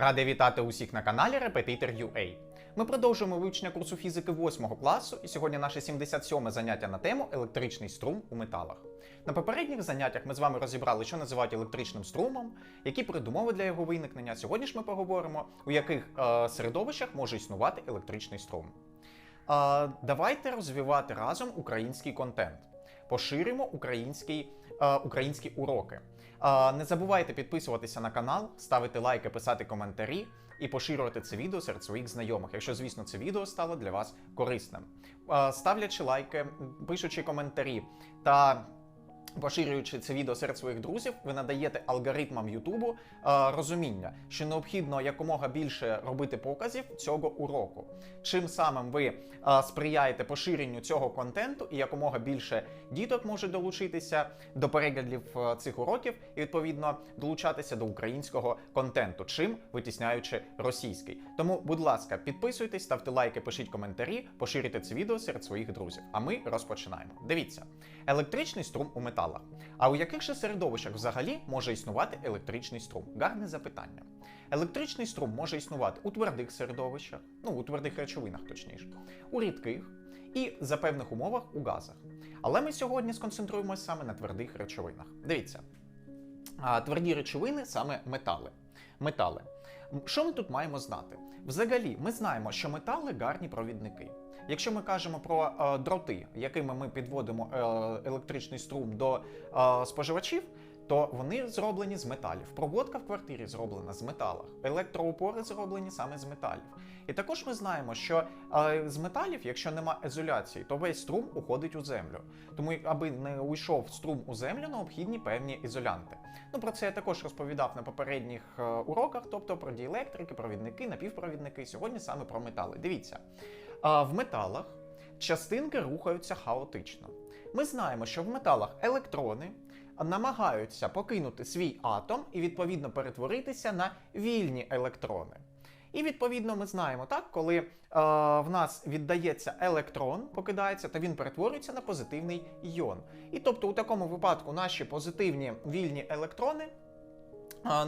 Радий вітати усіх на каналі Repetitor UA. Ми продовжуємо вивчення курсу фізики 8 класу, і сьогодні наше 77 заняття на тему електричний струм у металах. На попередніх заняттях ми з вами розібрали, що називають електричним струмом, які передумови для його виникнення. Сьогодні ж ми поговоримо, у яких е, середовищах може існувати електричний струм. Е, давайте розвивати разом український контент. Поширимо український, українські уроки. Е, не забувайте підписуватися на канал, ставити лайки, писати коментарі і поширювати це відео серед своїх знайомих, якщо, звісно, це відео стало для вас корисним. Е, ставлячи лайки, пишучи коментарі та Поширюючи це відео серед своїх друзів, ви надаєте алгоритмам Ютубу е, розуміння, що необхідно якомога більше робити показів цього уроку. Чим самим ви е, сприяєте поширенню цього контенту, і якомога більше діток може долучитися до переглядів е, цих уроків і відповідно долучатися до українського контенту, чим витісняючи російський. Тому, будь ласка, підписуйтесь, ставте лайки, пишіть коментарі, поширюйте це відео серед своїх друзів. А ми розпочинаємо. Дивіться, електричний струм у металах. А у яких же середовищах взагалі може існувати електричний струм? Гарне запитання. Електричний струм може існувати у твердих середовищах, ну у твердих речовинах, точніше, у рідких і за певних умовах у газах. Але ми сьогодні сконцентруємося саме на твердих речовинах. Дивіться, тверді речовини саме метали. Метали. Що ми тут маємо знати? Взагалі, ми знаємо, що метали гарні провідники. Якщо ми кажемо про е, дроти, якими ми підводимо е, електричний струм до е, споживачів, то вони зроблені з металів. Проводка в квартирі зроблена з металів. Електроупори зроблені саме з металів. І також ми знаємо, що е, з металів, якщо нема ізоляції, то весь струм уходить у землю. Тому, аби не уйшов струм у землю, необхідні певні ізолянти. Ну про це я також розповідав на попередніх е, уроках, тобто про діелектрики, провідники, напівпровідники. Сьогодні саме про метали. Дивіться, е, в металах частинки рухаються хаотично. Ми знаємо, що в металах електрони намагаються покинути свій атом і відповідно перетворитися на вільні електрони. І відповідно ми знаємо так, коли е, в нас віддається електрон, покидається, то він перетворюється на позитивний іон. І тобто, у такому випадку наші позитивні вільні електрони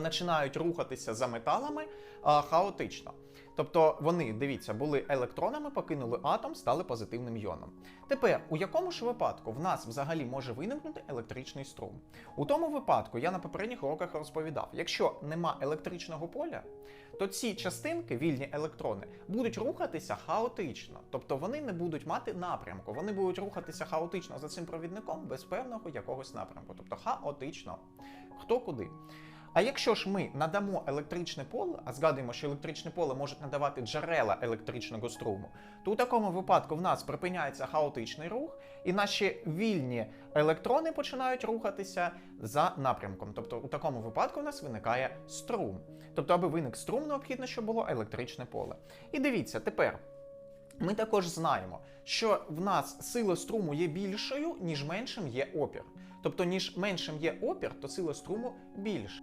починають рухатися за металами е, хаотично. Тобто вони, дивіться, були електронами, покинули атом, стали позитивним іоном. Тепер, у якому ж випадку в нас взагалі може виникнути електричний струм? У тому випадку я на попередніх уроках розповідав: якщо нема електричного поля, то ці частинки, вільні електрони, будуть рухатися хаотично, тобто вони не будуть мати напрямку, вони будуть рухатися хаотично за цим провідником без певного якогось напрямку, тобто хаотично. Хто куди? А якщо ж ми надамо електричне поле, а згадуємо, що електричне поле можуть надавати джерела електричного струму, то у такому випадку в нас припиняється хаотичний рух, і наші вільні електрони починають рухатися за напрямком. Тобто, у такому випадку в нас виникає струм. Тобто, аби виник струм, необхідно, щоб було електричне поле. І дивіться, тепер. Ми також знаємо, що в нас сила струму є більшою, ніж меншим є опір. Тобто, ніж меншим є опір, то сила струму більша.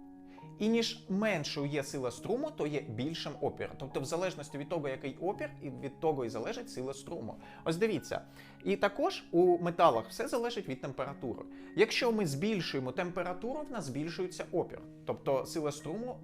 І ніж меншою є сила струму, то є більшим опір. Тобто, в залежності від того, який опір, і від того і залежить сила струму. Ось дивіться. І також у металах все залежить від температури. Якщо ми збільшуємо температуру, в нас збільшується опір. Тобто сила струму,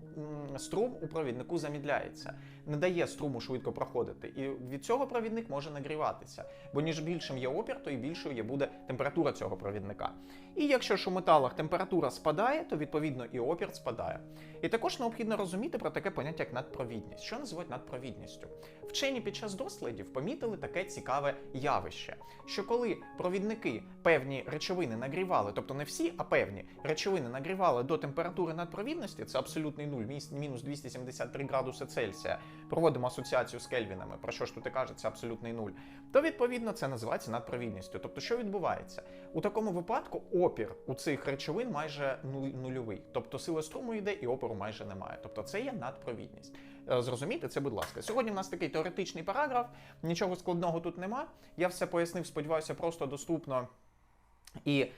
струм у провіднику замідляється, не дає струму швидко проходити. І від цього провідник може нагріватися. Бо ніж більшим є опір, то і більшою є буде температура цього провідника. І якщо ж у металах температура спадає, то відповідно і опір спадає. І також необхідно розуміти про таке поняття, як надпровідність. Що називають надпровідністю? Вчені під час дослідів помітили таке цікаве явище, що коли провідники певні речовини нагрівали, тобто не всі, а певні речовини нагрівали до температури надпровідності, це абсолютний нуль, міс- мінус 273 градуси Цельсія. Проводимо асоціацію з Кельвінами, про що ж тут і кажеться абсолютний нуль. То відповідно це називається надпровідністю. Тобто, що відбувається? У такому випадку опір у цих речовин майже нульовий. Тобто сила струму йде і опору майже немає. Тобто це є надпровідність. Е, Зрозумійте це, будь ласка. Сьогодні в нас такий теоретичний параграф, нічого складного тут нема. Я все пояснив, сподіваюся, просто доступно. І е,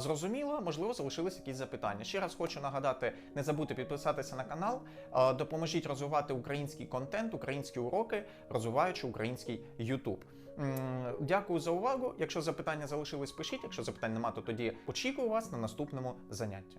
зрозуміло, можливо, залишились якісь запитання. Ще раз хочу нагадати: не забудьте підписатися на канал, е, допоможіть розвивати український контент, українські уроки, розвиваючи український YouTube. Дякую за увагу. Якщо запитання залишились, пишіть. Якщо запитань нема, то тоді очікую вас на наступному занятті.